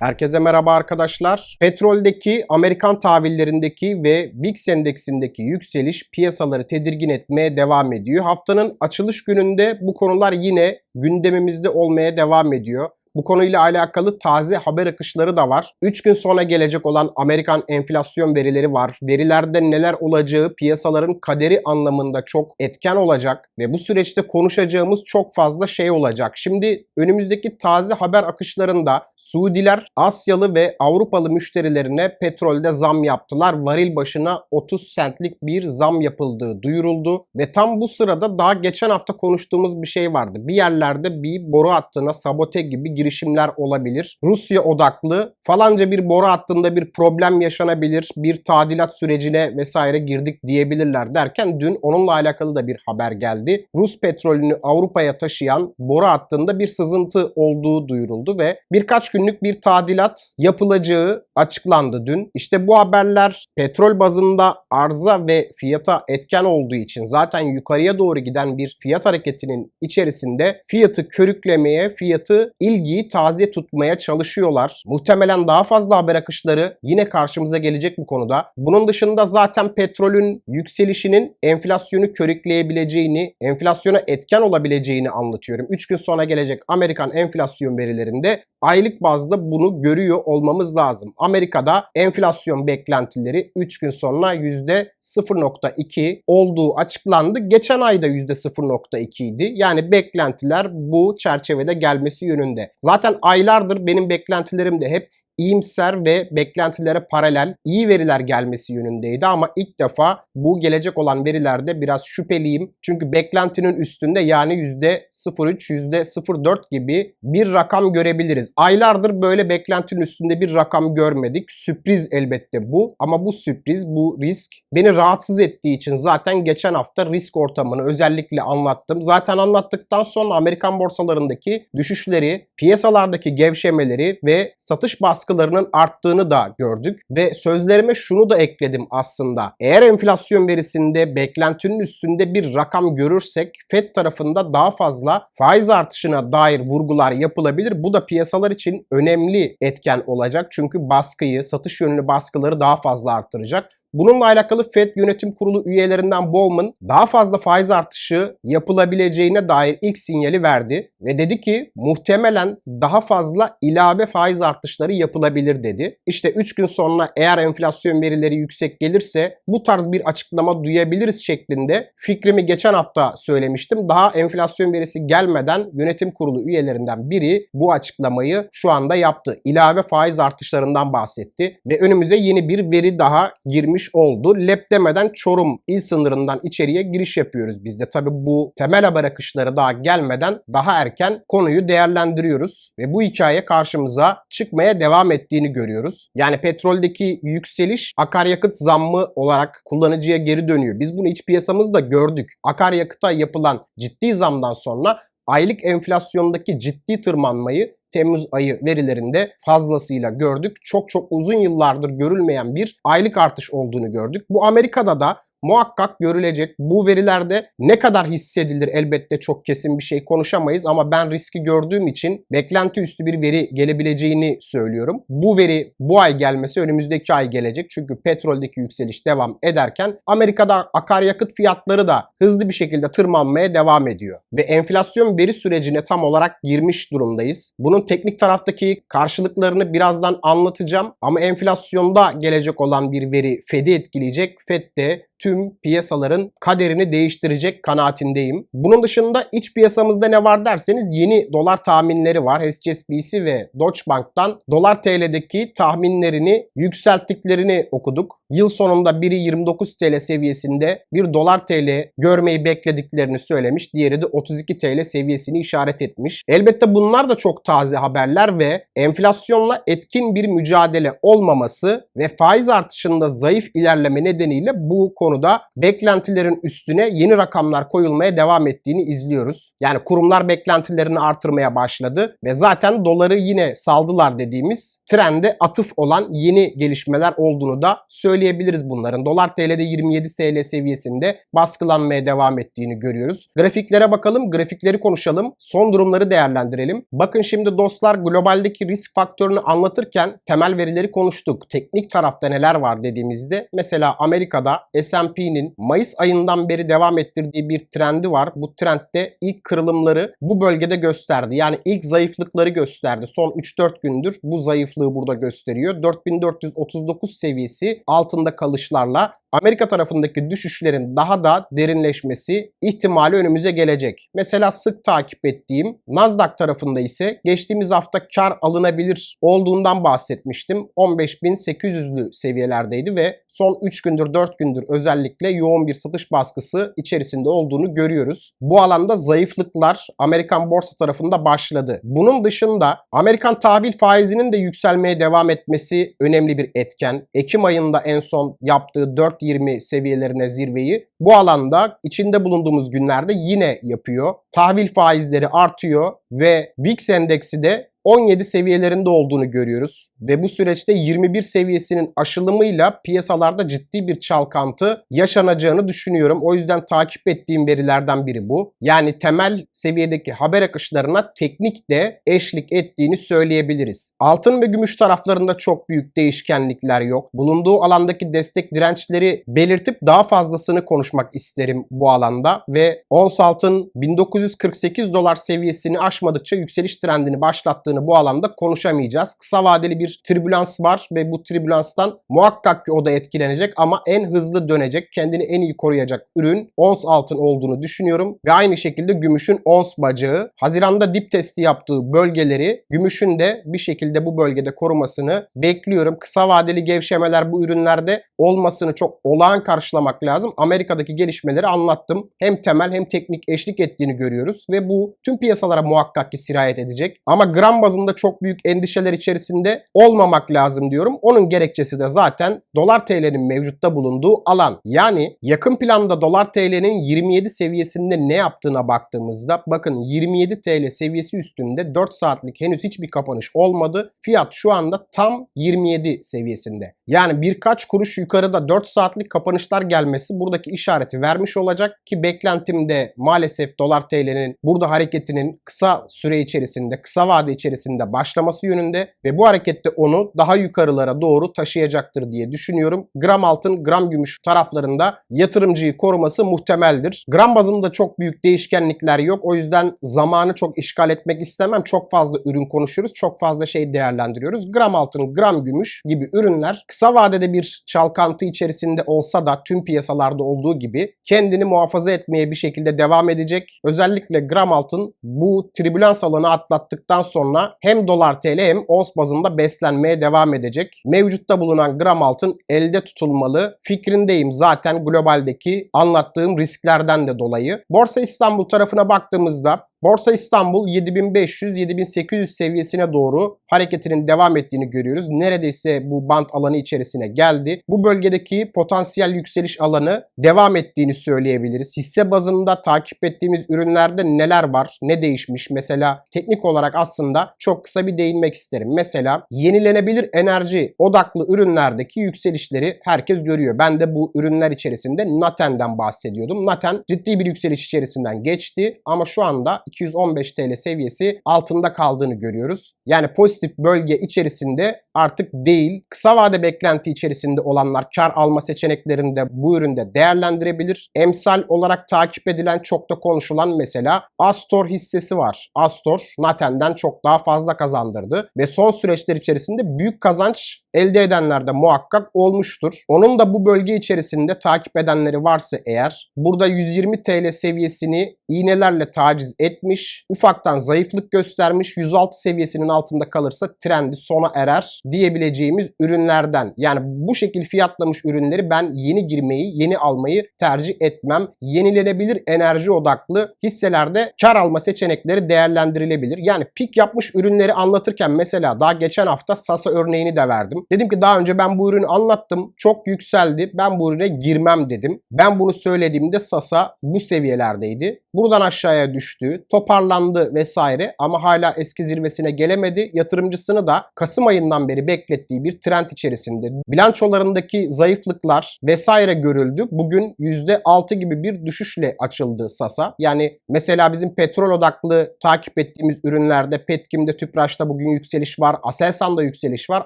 Herkese merhaba arkadaşlar. Petroldeki, Amerikan tahvillerindeki ve VIX endeksindeki yükseliş piyasaları tedirgin etmeye devam ediyor. Haftanın açılış gününde bu konular yine gündemimizde olmaya devam ediyor. Bu konuyla alakalı taze haber akışları da var. 3 gün sonra gelecek olan Amerikan enflasyon verileri var. Verilerde neler olacağı piyasaların kaderi anlamında çok etken olacak ve bu süreçte konuşacağımız çok fazla şey olacak. Şimdi önümüzdeki taze haber akışlarında Suudiler Asyalı ve Avrupalı müşterilerine petrolde zam yaptılar. Varil başına 30 centlik bir zam yapıldığı duyuruldu ve tam bu sırada daha geçen hafta konuştuğumuz bir şey vardı. Bir yerlerde bir boru hattına sabote gibi girişimler olabilir. Rusya odaklı falanca bir boru hattında bir problem yaşanabilir. Bir tadilat sürecine vesaire girdik diyebilirler derken dün onunla alakalı da bir haber geldi. Rus petrolünü Avrupa'ya taşıyan boru hattında bir sızıntı olduğu duyuruldu ve birkaç günlük bir tadilat yapılacağı açıklandı dün. İşte bu haberler petrol bazında arıza ve fiyata etken olduğu için zaten yukarıya doğru giden bir fiyat hareketinin içerisinde fiyatı körüklemeye, fiyatı ilgiyi taze tutmaya çalışıyorlar. Muhtemelen daha fazla haber akışları yine karşımıza gelecek bu konuda. Bunun dışında zaten petrolün yükselişinin enflasyonu körükleyebileceğini, enflasyona etken olabileceğini anlatıyorum. 3 gün sonra gelecek Amerikan enflasyon verilerinde aylık bazda bunu görüyor olmamız lazım. Amerika'da enflasyon beklentileri 3 gün sonra %0.2 olduğu açıklandı. Geçen ayda %0.2 idi. Yani beklentiler bu çerçevede gelmesi yönünde. Zaten aylardır benim beklentilerim de hep iyimser ve beklentilere paralel iyi veriler gelmesi yönündeydi ama ilk defa bu gelecek olan verilerde biraz şüpheliyim. Çünkü beklentinin üstünde yani %03, %04 gibi bir rakam görebiliriz. Aylardır böyle beklentinin üstünde bir rakam görmedik. Sürpriz elbette bu ama bu sürpriz, bu risk beni rahatsız ettiği için zaten geçen hafta risk ortamını özellikle anlattım. Zaten anlattıktan sonra Amerikan borsalarındaki düşüşleri, piyasalardaki gevşemeleri ve satış baskı baskılarının arttığını da gördük ve sözlerime şunu da ekledim aslında. Eğer enflasyon verisinde beklentinin üstünde bir rakam görürsek FED tarafında daha fazla faiz artışına dair vurgular yapılabilir. Bu da piyasalar için önemli etken olacak. Çünkü baskıyı, satış yönlü baskıları daha fazla arttıracak. Bununla alakalı Fed Yönetim Kurulu üyelerinden Bowman daha fazla faiz artışı yapılabileceğine dair ilk sinyali verdi ve dedi ki muhtemelen daha fazla ilave faiz artışları yapılabilir dedi. İşte 3 gün sonra eğer enflasyon verileri yüksek gelirse bu tarz bir açıklama duyabiliriz şeklinde fikrimi geçen hafta söylemiştim. Daha enflasyon verisi gelmeden yönetim kurulu üyelerinden biri bu açıklamayı şu anda yaptı. İlave faiz artışlarından bahsetti ve önümüze yeni bir veri daha girmiş girmiş oldu. Lep demeden Çorum il sınırından içeriye giriş yapıyoruz biz de. Tabi bu temel haber akışları daha gelmeden daha erken konuyu değerlendiriyoruz. Ve bu hikaye karşımıza çıkmaya devam ettiğini görüyoruz. Yani petroldeki yükseliş akaryakıt zammı olarak kullanıcıya geri dönüyor. Biz bunu iç piyasamızda gördük. Akaryakıta yapılan ciddi zamdan sonra aylık enflasyondaki ciddi tırmanmayı Temmuz ayı verilerinde fazlasıyla gördük. Çok çok uzun yıllardır görülmeyen bir aylık artış olduğunu gördük. Bu Amerika'da da muhakkak görülecek. Bu verilerde ne kadar hissedilir elbette çok kesin bir şey konuşamayız ama ben riski gördüğüm için beklenti üstü bir veri gelebileceğini söylüyorum. Bu veri bu ay gelmesi önümüzdeki ay gelecek. Çünkü petroldeki yükseliş devam ederken Amerika'da akaryakıt fiyatları da hızlı bir şekilde tırmanmaya devam ediyor. Ve enflasyon veri sürecine tam olarak girmiş durumdayız. Bunun teknik taraftaki karşılıklarını birazdan anlatacağım ama enflasyonda gelecek olan bir veri Fed'i etkileyecek. Fed de tüm piyasaların kaderini değiştirecek kanaatindeyim. Bunun dışında iç piyasamızda ne var derseniz yeni dolar tahminleri var. HSBC ve Deutsche Bank'tan dolar TL'deki tahminlerini yükselttiklerini okuduk. Yıl sonunda biri 29 TL seviyesinde bir dolar TL görmeyi beklediklerini söylemiş. Diğeri de 32 TL seviyesini işaret etmiş. Elbette bunlar da çok taze haberler ve enflasyonla etkin bir mücadele olmaması ve faiz artışında zayıf ilerleme nedeniyle bu konu konuda beklentilerin üstüne yeni rakamlar koyulmaya devam ettiğini izliyoruz. Yani kurumlar beklentilerini artırmaya başladı ve zaten doları yine saldılar dediğimiz trende atıf olan yeni gelişmeler olduğunu da söyleyebiliriz bunların. Dolar TL'de 27 TL seviyesinde baskılanmaya devam ettiğini görüyoruz. Grafiklere bakalım, grafikleri konuşalım, son durumları değerlendirelim. Bakın şimdi dostlar globaldeki risk faktörünü anlatırken temel verileri konuştuk. Teknik tarafta neler var dediğimizde mesela Amerika'da S&P'nin Mayıs ayından beri devam ettirdiği bir trendi var. Bu trendde ilk kırılımları bu bölgede gösterdi. Yani ilk zayıflıkları gösterdi. Son 3-4 gündür bu zayıflığı burada gösteriyor. 4439 seviyesi altında kalışlarla Amerika tarafındaki düşüşlerin daha da derinleşmesi ihtimali önümüze gelecek. Mesela sık takip ettiğim Nasdaq tarafında ise geçtiğimiz hafta kar alınabilir olduğundan bahsetmiştim. 15.800'lü seviyelerdeydi ve son 3 gündür 4 gündür özellikle yoğun bir satış baskısı içerisinde olduğunu görüyoruz. Bu alanda zayıflıklar Amerikan borsa tarafında başladı. Bunun dışında Amerikan tahvil faizinin de yükselmeye devam etmesi önemli bir etken. Ekim ayında en son yaptığı 4 4.20 seviyelerine zirveyi bu alanda içinde bulunduğumuz günlerde yine yapıyor. Tahvil faizleri artıyor ve VIX endeksi de 17 seviyelerinde olduğunu görüyoruz ve bu süreçte 21 seviyesinin aşılımıyla piyasalarda ciddi bir çalkantı yaşanacağını düşünüyorum. O yüzden takip ettiğim verilerden biri bu. Yani temel seviyedeki haber akışlarına teknik de eşlik ettiğini söyleyebiliriz. Altın ve gümüş taraflarında çok büyük değişkenlikler yok. Bulunduğu alandaki destek dirençleri belirtip daha fazlasını konuşmak isterim bu alanda ve ons altın 1948 dolar seviyesini aşmadıkça yükseliş trendini başlattığını bu alanda konuşamayacağız. Kısa vadeli bir tribülans var ve bu tribülanstan muhakkak ki o da etkilenecek ama en hızlı dönecek, kendini en iyi koruyacak ürün ons altın olduğunu düşünüyorum. Ve aynı şekilde gümüşün ons bacağı. Haziranda dip testi yaptığı bölgeleri gümüşün de bir şekilde bu bölgede korumasını bekliyorum. Kısa vadeli gevşemeler bu ürünlerde olmasını çok olağan karşılamak lazım. Amerika'daki gelişmeleri anlattım. Hem temel hem teknik eşlik ettiğini görüyoruz ve bu tüm piyasalara muhakkak ki sirayet edecek. Ama gram bazında çok büyük endişeler içerisinde olmamak lazım diyorum. Onun gerekçesi de zaten dolar TL'nin mevcutta bulunduğu alan. Yani yakın planda dolar TL'nin 27 seviyesinde ne yaptığına baktığımızda bakın 27 TL seviyesi üstünde 4 saatlik henüz hiçbir kapanış olmadı. Fiyat şu anda tam 27 seviyesinde. Yani birkaç kuruş yukarıda 4 saatlik kapanışlar gelmesi buradaki işareti vermiş olacak ki beklentimde maalesef dolar TL'nin burada hareketinin kısa süre içerisinde, kısa vade içerisinde içerisinde başlaması yönünde ve bu harekette onu daha yukarılara doğru taşıyacaktır diye düşünüyorum. Gram altın, gram gümüş taraflarında yatırımcıyı koruması muhtemeldir. Gram bazında çok büyük değişkenlikler yok. O yüzden zamanı çok işgal etmek istemem. Çok fazla ürün konuşuyoruz. Çok fazla şey değerlendiriyoruz. Gram altın, gram gümüş gibi ürünler kısa vadede bir çalkantı içerisinde olsa da tüm piyasalarda olduğu gibi kendini muhafaza etmeye bir şekilde devam edecek. Özellikle gram altın bu tribülans alanı atlattıktan sonra hem dolar TL hem ons bazında beslenmeye devam edecek. Mevcutta bulunan gram altın elde tutulmalı. Fikrindeyim zaten globaldeki anlattığım risklerden de dolayı. Borsa İstanbul tarafına baktığımızda Borsa İstanbul 7500-7800 seviyesine doğru hareketinin devam ettiğini görüyoruz. Neredeyse bu band alanı içerisine geldi. Bu bölgedeki potansiyel yükseliş alanı devam ettiğini söyleyebiliriz. Hisse bazında takip ettiğimiz ürünlerde neler var, ne değişmiş? Mesela teknik olarak aslında çok kısa bir değinmek isterim. Mesela yenilenebilir enerji odaklı ürünlerdeki yükselişleri herkes görüyor. Ben de bu ürünler içerisinde Naten'den bahsediyordum. Naten ciddi bir yükseliş içerisinden geçti ama şu anda 215 TL seviyesi altında kaldığını görüyoruz. Yani pozitif bölge içerisinde artık değil. Kısa vade beklenti içerisinde olanlar kar alma seçeneklerini de bu üründe değerlendirebilir. Emsal olarak takip edilen çok da konuşulan mesela Astor hissesi var. Astor Naten'den çok daha fazla kazandırdı ve son süreçler içerisinde büyük kazanç elde edenler de muhakkak olmuştur. Onun da bu bölge içerisinde takip edenleri varsa eğer burada 120 TL seviyesini iğnelerle taciz et etmiş. Ufaktan zayıflık göstermiş. 106 seviyesinin altında kalırsa trendi sona erer diyebileceğimiz ürünlerden. Yani bu şekil fiyatlamış ürünleri ben yeni girmeyi, yeni almayı tercih etmem. Yenilenebilir enerji odaklı hisselerde kar alma seçenekleri değerlendirilebilir. Yani pik yapmış ürünleri anlatırken mesela daha geçen hafta Sasa örneğini de verdim. Dedim ki daha önce ben bu ürünü anlattım. Çok yükseldi. Ben bu ürüne girmem dedim. Ben bunu söylediğimde Sasa bu seviyelerdeydi. Buradan aşağıya düştü, toparlandı vesaire ama hala eski zirvesine gelemedi. Yatırımcısını da Kasım ayından beri beklettiği bir trend içerisinde. Bilançolarındaki zayıflıklar vesaire görüldü. Bugün %6 gibi bir düşüşle açıldı Sasa. Yani mesela bizim petrol odaklı takip ettiğimiz ürünlerde Petkim'de, Tüpraş'ta bugün yükseliş var. Aselsan'da yükseliş var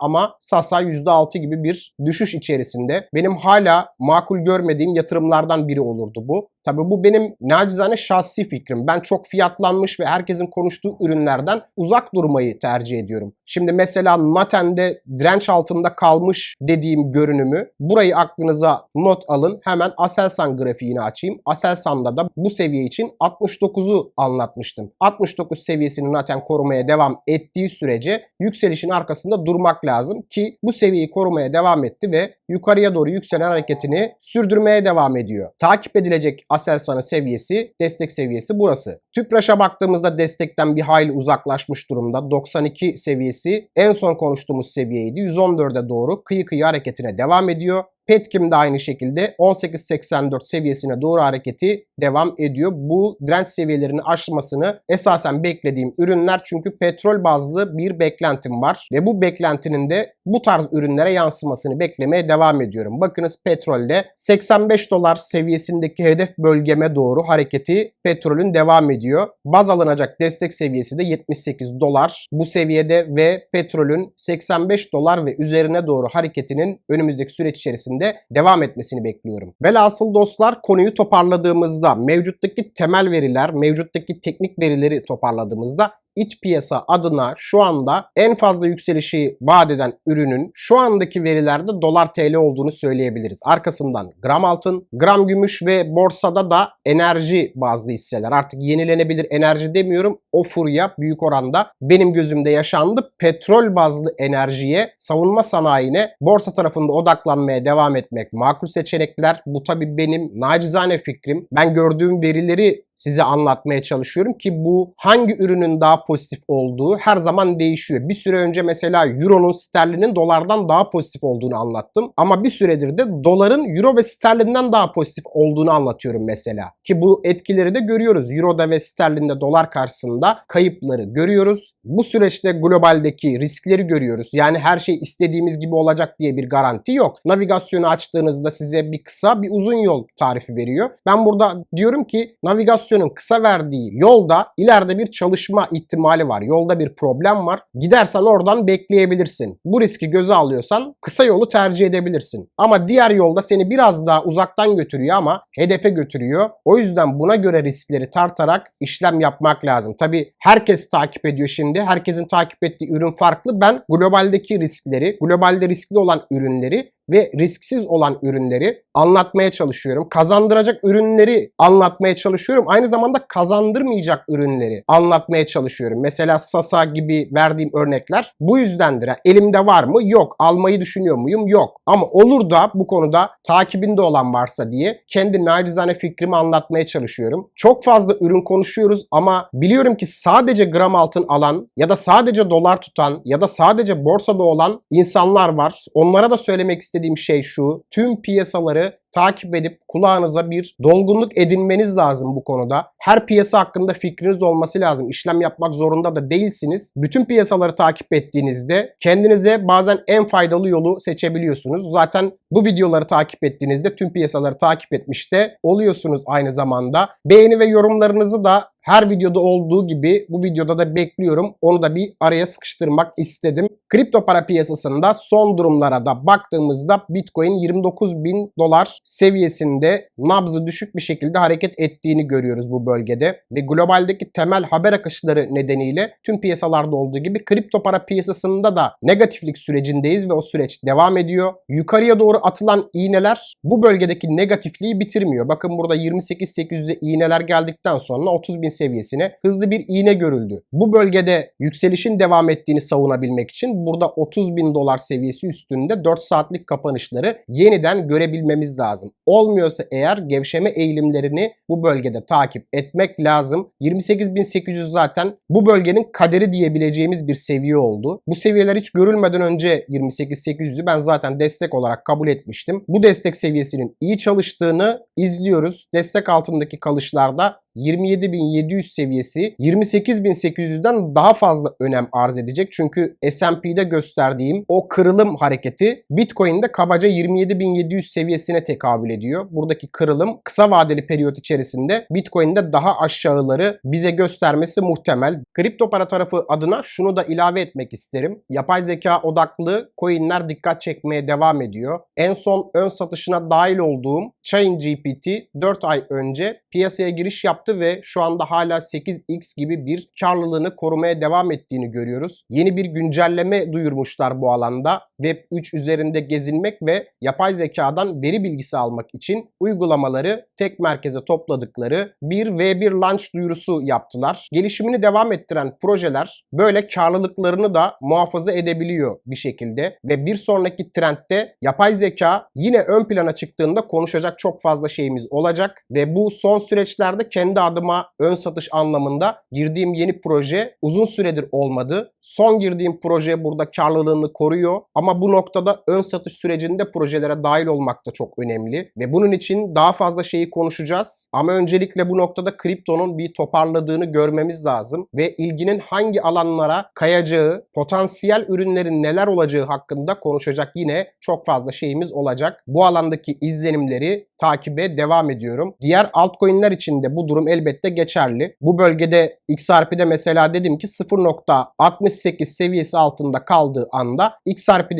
ama Sasa %6 gibi bir düşüş içerisinde. Benim hala makul görmediğim yatırımlardan biri olurdu bu. Tabii bu benim nacizane şahsi fikrim. Ben çok fiyatlanmış ve herkesin konuştuğu ürünlerden uzak durmayı tercih ediyorum. Şimdi mesela Naten'de direnç altında kalmış dediğim görünümü burayı aklınıza not alın. Hemen Aselsan grafiğini açayım. Aselsan'da da bu seviye için 69'u anlatmıştım. 69 seviyesini Naten korumaya devam ettiği sürece yükselişin arkasında durmak lazım ki bu seviyeyi korumaya devam etti ve yukarıya doğru yükselen hareketini sürdürmeye devam ediyor. Takip edilecek Aselsan'ın seviyesi, destek seviyesi burası. Tüpraş'a baktığımızda destekten bir hayli uzaklaşmış durumda. 92 seviyesi en son konuştuğumuz seviyeydi. 114'e doğru kıyı kıyı hareketine devam ediyor. Petkim de aynı şekilde 18.84 seviyesine doğru hareketi devam ediyor. Bu direnç seviyelerini aşmasını esasen beklediğim ürünler çünkü petrol bazlı bir beklentim var ve bu beklentinin de bu tarz ürünlere yansımasını beklemeye devam ediyorum. Bakınız petrolde 85 dolar seviyesindeki hedef bölgeme doğru hareketi petrolün devam ediyor. Baz alınacak destek seviyesi de 78 dolar bu seviyede ve petrolün 85 dolar ve üzerine doğru hareketinin önümüzdeki süreç içerisinde devam etmesini bekliyorum. Velhasıl dostlar konuyu toparladığımızda mevcuttaki temel veriler, mevcuttaki teknik verileri toparladığımızda iç piyasa adına şu anda en fazla yükselişi vaat eden ürünün şu andaki verilerde dolar TL olduğunu söyleyebiliriz. Arkasından gram altın, gram gümüş ve borsada da enerji bazlı hisseler. Artık yenilenebilir enerji demiyorum. O furya büyük oranda benim gözümde yaşandı. Petrol bazlı enerjiye, savunma sanayine borsa tarafında odaklanmaya devam etmek makul seçenekler. Bu tabii benim nacizane fikrim. Ben gördüğüm verileri size anlatmaya çalışıyorum ki bu hangi ürünün daha pozitif olduğu her zaman değişiyor. Bir süre önce mesela euronun sterlinin dolardan daha pozitif olduğunu anlattım. Ama bir süredir de doların euro ve sterlinden daha pozitif olduğunu anlatıyorum mesela. Ki bu etkileri de görüyoruz. Euroda ve sterlinde dolar karşısında kayıpları görüyoruz. Bu süreçte globaldeki riskleri görüyoruz. Yani her şey istediğimiz gibi olacak diye bir garanti yok. Navigasyonu açtığınızda size bir kısa bir uzun yol tarifi veriyor. Ben burada diyorum ki navigasyon navigasyonun kısa verdiği yolda ileride bir çalışma ihtimali var. Yolda bir problem var. Gidersen oradan bekleyebilirsin. Bu riski göze alıyorsan kısa yolu tercih edebilirsin. Ama diğer yolda seni biraz daha uzaktan götürüyor ama hedefe götürüyor. O yüzden buna göre riskleri tartarak işlem yapmak lazım. Tabi herkes takip ediyor şimdi. Herkesin takip ettiği ürün farklı. Ben globaldeki riskleri, globalde riskli olan ürünleri ve risksiz olan ürünleri anlatmaya çalışıyorum. Kazandıracak ürünleri anlatmaya çalışıyorum. Aynı zamanda kazandırmayacak ürünleri anlatmaya çalışıyorum. Mesela Sasa gibi verdiğim örnekler bu yüzdendir. Yani elimde var mı? Yok. Almayı düşünüyor muyum? Yok. Ama olur da bu konuda takibinde olan varsa diye kendi nacizane fikrimi anlatmaya çalışıyorum. Çok fazla ürün konuşuyoruz ama biliyorum ki sadece gram altın alan ya da sadece dolar tutan ya da sadece borsada olan insanlar var. Onlara da söylemek istediğim şey şu. Tüm piyasaları takip edip kulağınıza bir dolgunluk edinmeniz lazım bu konuda. Her piyasa hakkında fikriniz olması lazım. İşlem yapmak zorunda da değilsiniz. Bütün piyasaları takip ettiğinizde kendinize bazen en faydalı yolu seçebiliyorsunuz. Zaten bu videoları takip ettiğinizde tüm piyasaları takip etmiş de oluyorsunuz aynı zamanda. Beğeni ve yorumlarınızı da her videoda olduğu gibi bu videoda da bekliyorum. Onu da bir araya sıkıştırmak istedim. Kripto para piyasasında son durumlara da baktığımızda Bitcoin 29 bin dolar seviyesinde nabzı düşük bir şekilde hareket ettiğini görüyoruz bu bölgede. Ve globaldeki temel haber akışları nedeniyle tüm piyasalarda olduğu gibi kripto para piyasasında da negatiflik sürecindeyiz ve o süreç devam ediyor. Yukarıya doğru atılan iğneler bu bölgedeki negatifliği bitirmiyor. Bakın burada 28.800'e iğneler geldikten sonra 30.000 seviyesine hızlı bir iğne görüldü. Bu bölgede yükselişin devam ettiğini savunabilmek için burada 30.000 dolar seviyesi üstünde 4 saatlik kapanışları yeniden görebilmemiz lazım. Olmuyorsa eğer gevşeme eğilimlerini bu bölgede takip etmek lazım. 28.800 zaten bu bölgenin kaderi diyebileceğimiz bir seviye oldu. Bu seviyeler hiç görülmeden önce 28.800'ü ben zaten destek olarak kabul etmiştim. Bu destek seviyesinin iyi çalıştığını izliyoruz. Destek altındaki kalışlarda 27.700 seviyesi 28.800'den daha fazla önem arz edecek. Çünkü S&P'de gösterdiğim o kırılım hareketi Bitcoin'de kabaca 27.700 seviyesine tekabül ediyor. Buradaki kırılım kısa vadeli periyot içerisinde Bitcoin'de daha aşağıları bize göstermesi muhtemel. Kripto para tarafı adına şunu da ilave etmek isterim. Yapay zeka odaklı coinler dikkat çekmeye devam ediyor. En son ön satışına dahil olduğum Chain GPT 4 ay önce piyasaya giriş yaptı ve şu anda hala 8x gibi bir karlılığını korumaya devam ettiğini görüyoruz. Yeni bir güncelleme duyurmuşlar bu alanda. Web 3 üzerinde gezinmek ve yapay zekadan veri bilgisi almak için uygulamaları tek merkeze topladıkları bir V1 launch duyurusu yaptılar. Gelişimini devam ettiren projeler böyle karlılıklarını da muhafaza edebiliyor bir şekilde ve bir sonraki trendte yapay zeka yine ön plana çıktığında konuşacak çok fazla şeyimiz olacak ve bu son süreçlerde kendi adıma ön satış anlamında girdiğim yeni proje uzun süredir olmadı. Son girdiğim proje burada karlılığını koruyor ama bu noktada ön satış sürecinde projelere dahil olmak da çok önemli ve bunun için daha fazla şeyi konuşacağız. Ama öncelikle bu noktada kriptonun bir toparladığını görmemiz lazım ve ilginin hangi alanlara kayacağı, potansiyel ürünlerin neler olacağı hakkında konuşacak yine çok fazla şeyimiz olacak. Bu alandaki izlenimleri takibe devam ediyorum. Diğer altcoin'ler için de bu durum elbette geçerli. Bu bölgede XRP'de mesela dedim ki 0.68 seviyesi altında kaldığı anda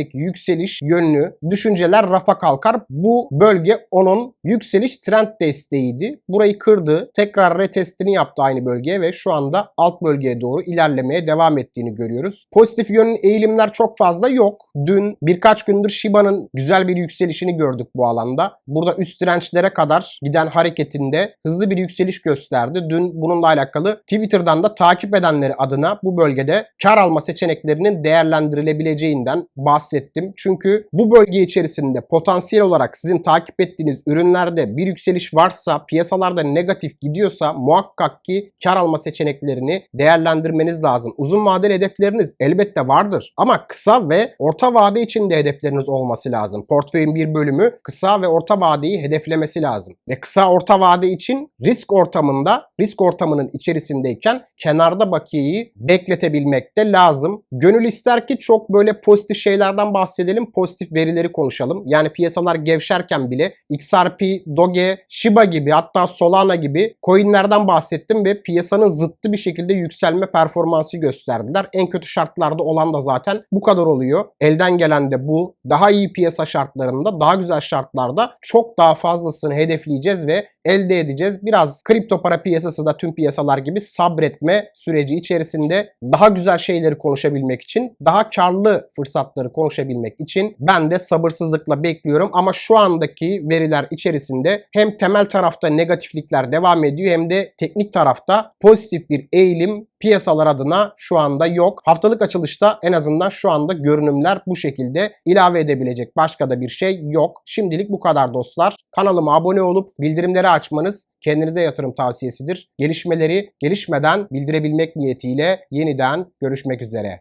XRP'deki yükseliş yönlü düşünceler rafa kalkar. Bu bölge onun yükseliş trend desteğiydi. Burayı kırdı. Tekrar retestini yaptı aynı bölgeye ve şu anda alt bölgeye doğru ilerlemeye devam ettiğini görüyoruz. Pozitif yönlü eğilimler çok fazla yok. Dün birkaç gündür Shiba'nın güzel bir yükselişini gördük bu alanda. Burada üst dirençlere kadar giden hareketinde hızlı bir yükseliş gösterdi. Dün bununla alakalı Twitter'dan da takip edenleri adına bu bölgede kar alma seçeneklerinin değerlendirilebileceğinden bahsettim. Çünkü bu bölge içerisinde potansiyel olarak sizin takip ettiğiniz ürünlerde bir yükseliş varsa, piyasalarda negatif gidiyorsa muhakkak ki kar alma seçeneklerini değerlendirmeniz lazım. Uzun vadeli hedefleriniz elbette vardır ama kısa ve orta vade için de hedefleriniz olması lazım. Portföyün bir bölümü kısa ve orta vadeyi hedeflemesi lazım. Ve kısa orta vade için risk ortamında, risk ortamının içerisindeyken kenarda bakiyeyi bekletebilmek de lazım. Gönül ister ki çok böyle pozitif şeylerden bahsedelim, pozitif verileri konuşalım. Yani piyasalar gevşerken bile XRP, Doge, Shiba gibi hatta Solana gibi coinlerden bahsettim ve piyasanın zıttı bir şekilde yükselme performansı gösterdiler. En kötü şartlarda olan da zaten bu kadar oluyor. Elden gelen de bu. Daha iyi piyasa şartlarında, daha güzel şartlarda çok daha fazlasını hedefleyeceğiz ve elde edeceğiz. Biraz kripto para piyasası da tüm piyasalar gibi sabretme süreci içerisinde daha güzel şeyleri konuşabilmek için, daha karlı fırsatları konuşabilmek için ben de sabırsızlıkla bekliyorum. Ama şu andaki veriler içerisinde hem temel tarafta negatiflikler devam ediyor hem de teknik tarafta pozitif bir eğilim piyasalar adına şu anda yok. Haftalık açılışta en azından şu anda görünümler bu şekilde ilave edebilecek başka da bir şey yok. Şimdilik bu kadar dostlar. Kanalıma abone olup bildirimleri açmanız kendinize yatırım tavsiyesidir. Gelişmeleri gelişmeden bildirebilmek niyetiyle yeniden görüşmek üzere.